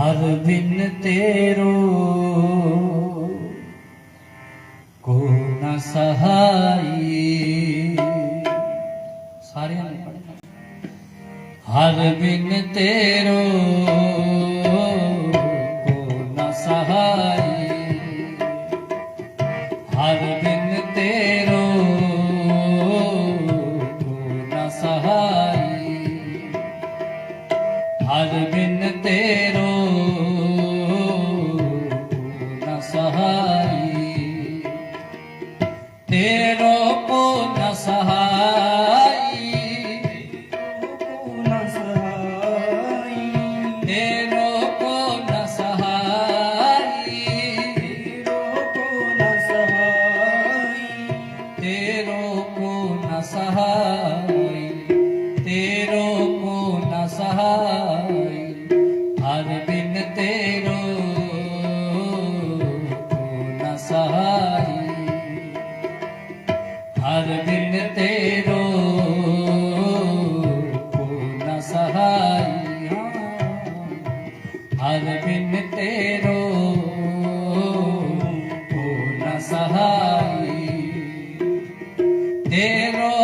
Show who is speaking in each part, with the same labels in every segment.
Speaker 1: ਹਰ ਬਿਨ ਤੇਰੋ ਕੋ ਨ ਸਹਾਈ। ਸਾਰਿਆਂ ਨੇ ਪੜ੍ਹਨਾ ਹਰ ਬਿਨ ਤੇਰੋ सहाय तेरो को न सहाय हर बिन तेरो को न सहाय। हर बिन तेरो को न सहाय हर बिन तेरो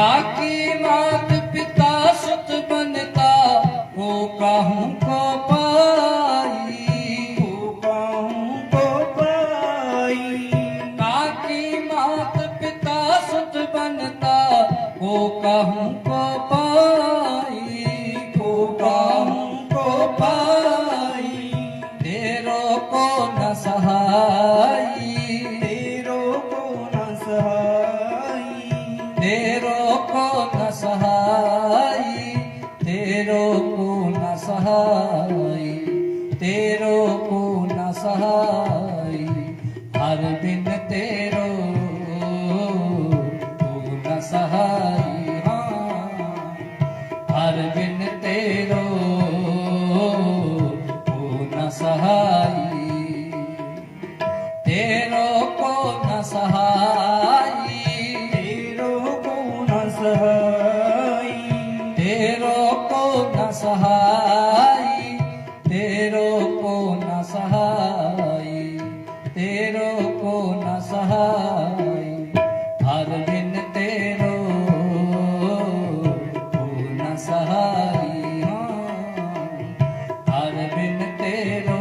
Speaker 1: की मात पिता सुत बनता हो कहूँ को पाई
Speaker 2: हो कहूँ को पाई
Speaker 1: की मात पिता सुत बनता हो कहूँ को पाई हो कहूँ को पाई तेरो को न सहाई
Speaker 2: तेरो
Speaker 1: को न सहाई ਸਹਾਈ ਤੇਰੋ ਕੋ ਨ ਹਰ